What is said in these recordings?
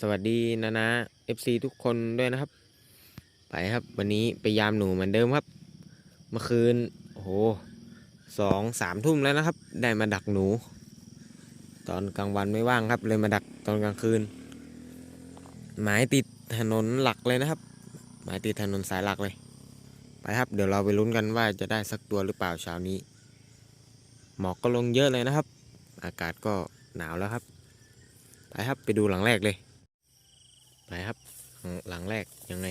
สวัสดีนะนะ FC ทุกคนด้วยนะครับ ไปครับ วันนี้ไปยามหนูเหมือนเดิมครับ เมื่อคืน โอ้โหสองสามทุ่มแล้วนะครับ ได้มาดักหนู ตอนกลางวันไม่ว่างครับ เลยมาดักตอนกลางคืน หมายติดถนนหลักเลยนะครับ หมายติดถนนสายหลักเลย ไปครับ เดี๋ยวเราไปลุ้นกันว่าจะได้สักตัวหรือเปล่าเช้านี้ หมอกก็ลงเยอะเลยนะครับ อากาศก็หนาวแล้วครับ ไปครับไปดูหลังแรกเลย ไปครับ หลังแรกยังไง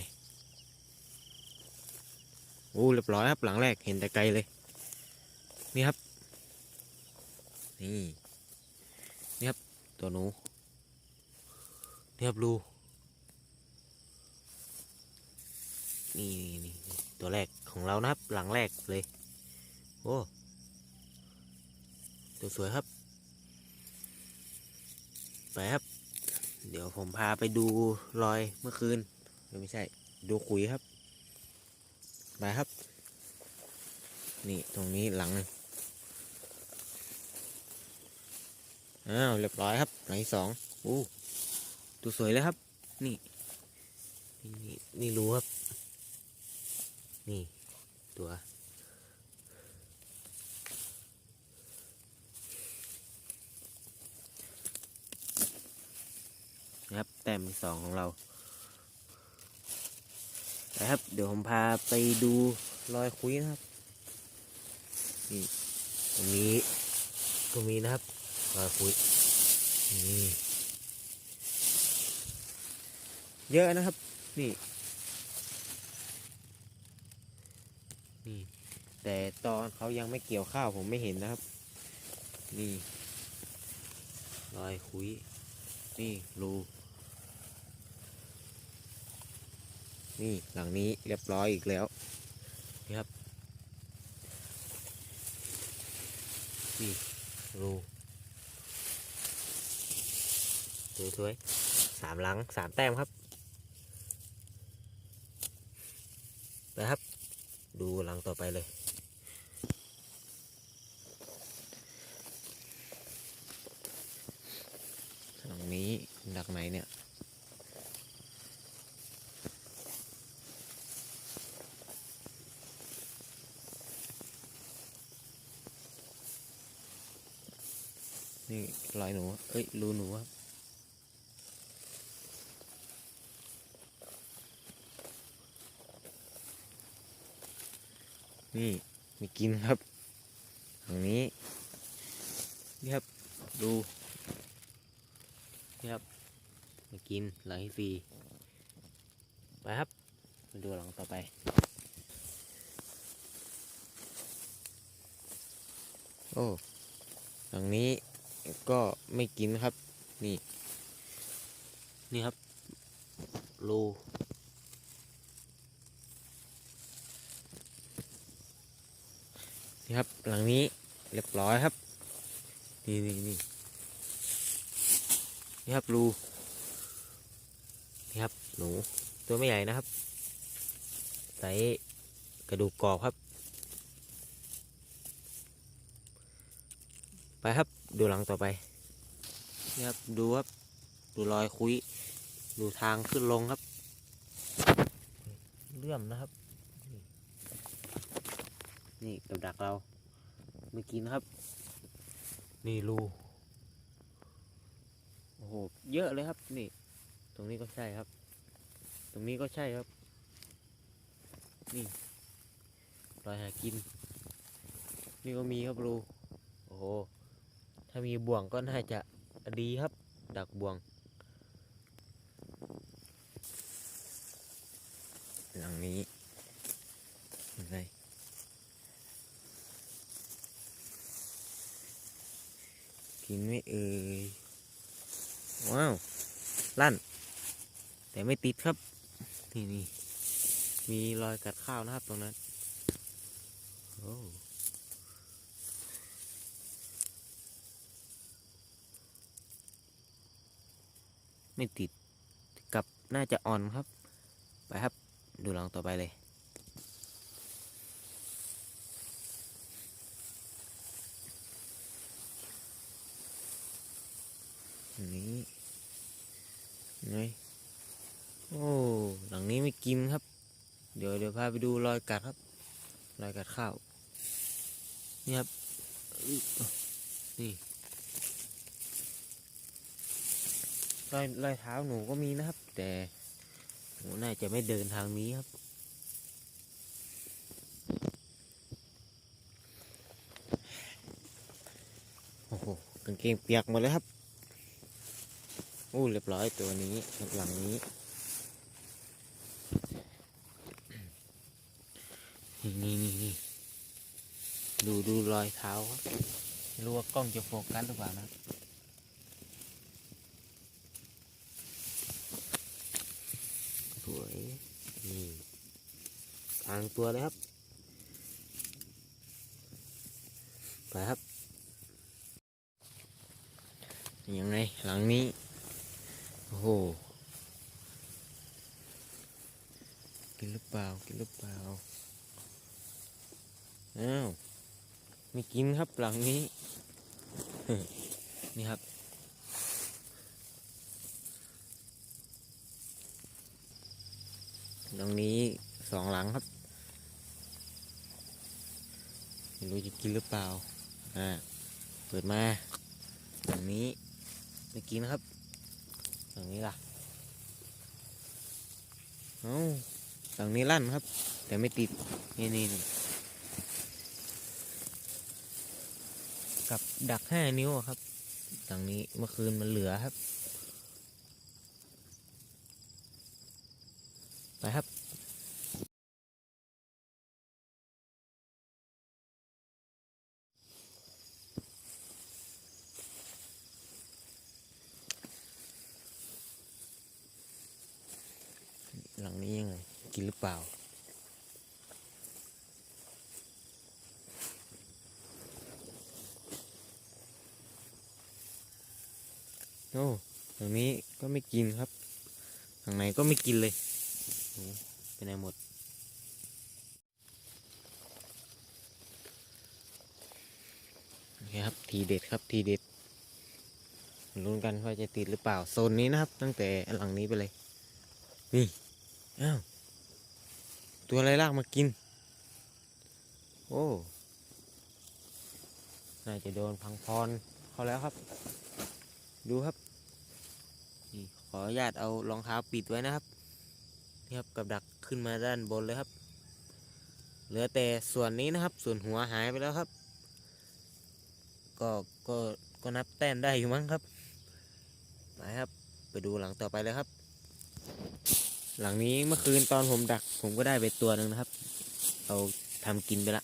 โอ้เรียบร้อยครับหลังแรกเห็นแต่ไกลเลย นี่ครับ นี่นี่ครับตัวหนูนี่ครับรูนี่นี่นี่ตัวแรกของเรานะครับ หลังแรกเลย โอ้ตัวสวยครับไปครับ เดี๋ยวผมพาไปดูรอยเมื่อคืนไม่ใช่ ดูขุยครับ ไปครับ นี่ตรงนี้หลังนึงอ้าวเรียบร้อยครับหลังที่สองอู้ตัวสวยเลยครับ นี่นี่นี่รู้ครับ นี่ตัว นะครับ แต้มที่สองของเรานะครับ เดี๋ยวผมพาไปดูรอยคุยนะครับนี่ตรงนี้ตรงนี้นะครับรอยคุยนี่เยอะนะครับ นี่ นี่ แต่ตอนเขายังไม่เกี่ยวข้าวผมไม่เห็นนะครับ นี่รอยคุย นี่รู นี่หลังนี้เรียบร้อยอีกแล้วนี่ครับนี่รูดูสวยสามหลังสามแต้มครับไปครับ ดูหลังต่อไปเลยหลังนี้ดักไหนเนี่ย นี่รอยหนู เอ้ย รูหนูครับ นี่มีกินครับทางนี้ นี่ครับ ดู นี่ครับมีกินหลังที่สี่ไปครับ มาดูหลังต่อไปโอ้หลังนี้ ก็ไม่กินครับ นี่ นี่ครับรูนี่ครับ หลังนี้เรียบร้อยครับ นี่นี่นี่นี่ครับรูนี่ครับ หนูตัวไม่ใหญ่นะครับ ใส่กระดูกกรอบครับ ไปครับ ดูหลังต่อไปนี่ครับดูครับ ดูรอยคุย ดูทางขึ้นลงครับ เลื่อมนะครับ นี่นี่กับดักเราไม่กินครับ นี่รูโอ้โหเยอะเลยครับ นี่ ตรงนี้ก็ใช่ครับ ตรงนี้ก็ใช่ครับ นี่รอยหากิน นี่ก็มีครับรูโอ้โห ถ้ามีบ่วงก็น่าจะดีครับ ดักบ่วง หลังนี้ยังไงกินไม่เอ่ย ว้าว ลั่น แต่ไม่ติดครับ นี่นี่มีรอยกัดข้าวนะครับตรงนั้น โอ้ ไม่ติดกับน่าจะอ่อนครับ ไปครับดูหลังต่อไปเลย นี้ไงโอ้หลังนี้ไม่กินครับ เดี๋ยวเดี๋ยวพาไปดูรอยกัดครับ รอยกัดข้าว นี่ครับนี่ รอยรอยเท้าหนูก็มีนะครับ แต่หนูน่าจะไม่เดินทางนี้ครับ โอ้โหกางเกงเปียกหมดเลยครับโอ้เรียบร้อยตัวนี้หลังนี้นี่นี่นี่ดูดูรอยเท้าครับไม่รู้ว่ากล้องจะโฟกัสหรือเปล่านะวยนี่กลางตัวเลยครับไปครับยังไงหลังนี้ โอ้โห กินหรือเปล่า กินหรือเปล่า อ้าว ไม่กินครับหลังนี้ นี่ครับหลังนี้สองหลังครับ ไม่รู้จะกินหรือเปล่า อ่า เปิดมาหลังนี้ไม่กินะครับหลังนี้ล่ะ เอ้าหลังนี้ลั่นครับ แต่ไม่ติด นี่นี่กับดักห้านิ้วครับหลังนี้เมื่อคืนมันเหลือครับ ไปครับ หลังนี้ยังไง กิน หรือเปล่า โอ้ตรงนี้ก็ไม่กินครับทางไหนก็ไม่กินเลยโอ้ไปไหนหมดนี่ครับทีเด็ดครับทีเด็ดลุ้นกันว่าจะติดหรือเปล่าโซนนี้นะครับ ตั้งแต่หลังนี้ไปเลยนี่อ้าว ตัวอะไรลากมากิน โอ้ น่าจะโดนพังพรเขาแล้วครับ ดูครับ นี่ขออนุญาตเอารองเท้าปิดไว้นะครับ นี่ครับกับดักขึ้นมาด้านบนเลยครับ เหลือแต่ส่วนนี้นะครับ ส่วนหัวหายไปแล้วครับ ก็ก็ก็นับแต้มได้อยู่มั้งครับ ไปครับ ไปดูหลังต่อไปเลยครับ หลังนี้เมื่อคืนตอนผมดัก ผมก็ได้ไปตัวหนึ่งนะครับ เอาทำกินไปละ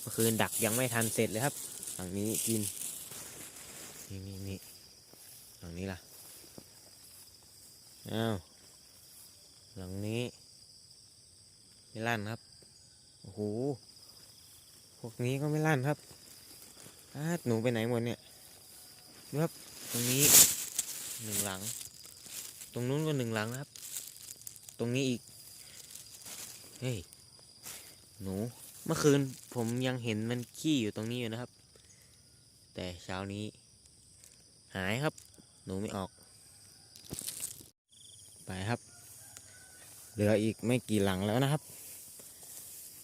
เมื่อคืนดักยังไม่ทันเสร็จเลยครับ หลังนี้กินนี่นี่นี่หลังนี้ล่ะอ้าวหลังนี้ไม่ลั่นครับโอ้โหพวกนี้ก็ไม่ลั่นครับอาดหนูไปไหนหมดเนี่ยดูครับตรงนี้หนึ่งหลัง ตรงนู้นก็หนึ่งหลังนะครับ รงนี้อีก เฮ้ย หนู เมื่อคืนผมยังเห็นมันขี้อยู่ตรงนี้อยู่นะครับ แต่เช้านี้ หายครับ หนูไม่ออก ไปครับ เหลืออีกไม่กี่หลังแล้วนะครับ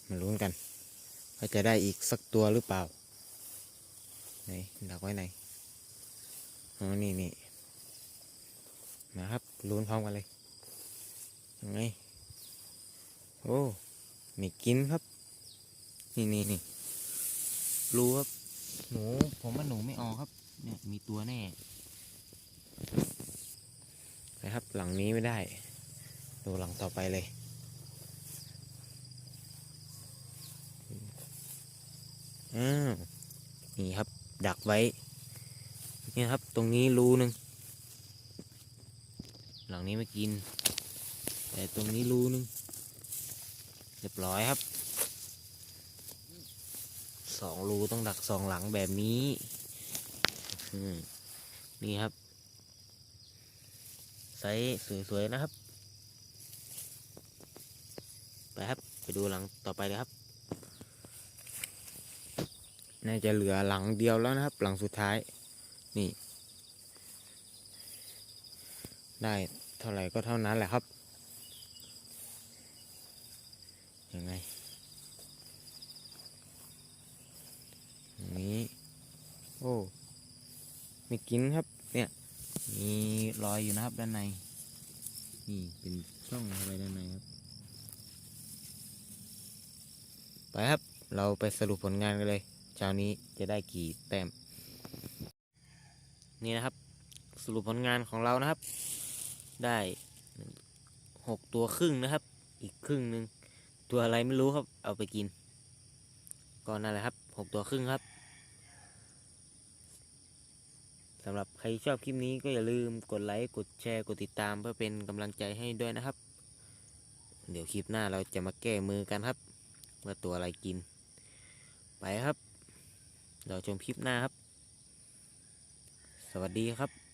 มาลุ้นกันว่าจะได้อีกสักตัวหรือเปล่า ไหนดักไว้ไหน อ๋อ นี่นี่นะครับลุ้นพร้อมกันเลย ยังไง โอ้ ไม่กินครับ นี่นี่นี่รู้ครับ หนู ผมว่าหนูไม่ออกครับ เนี่ย มีตัวแน่นะครับ หลังนี้ไม่ได้ ดูหลังต่อไปเลยอ้าวนี่ครับ ดักไว้นี่ครับ ตรงนี้รูหนึ่ง หลังนี้ไม่กิน แต่ตรงนี้รูหนึ่งเรียบร้อยครับสองรูต้องดักสองหลังแบบนี้นี่ครับไซส์สวยๆนะครับ ไปครับ ไปดูหลังต่อไปเลยครับ น่าจะเหลือหลังเดียวแล้วนะครับ หลังสุดท้าย นี่ ได้เท่าไหร่ก็เท่านั้นแหละครับ ยังไงอย่างนี้โอ้ม่กินครับ เนี่ยมีรอยอยู่นะครับด้านใน นี่เป็นช่องเข้าไปด้านในครับ ไปครับ เราไปสรุปผลงานกันเลยเช้านี้จะได้กี่แต้ม นี่นะครับ สรุปผลงานของเรานะครับ ได้หกตัวครึ่งนะครับ อีกครึ่งหนึ่ง ตัวอะไรไม่รู้ครับ เอาไปกิน ก็นั่นแหละครับหกตัวครึ่งครับสำหรับใครชอบคลิปนี้ก็อย่าลืมกดไลค์กดแชร์กดติดตามเพื่อเป็นกำลังใจให้ด้วยนะครับ เดี๋ยวคลิปหน้าเราจะมาแก้มือกันครับ ว่าตัวอะไรกิน ไปครับเราชมคลิปหน้าครับ สวัสดีครับ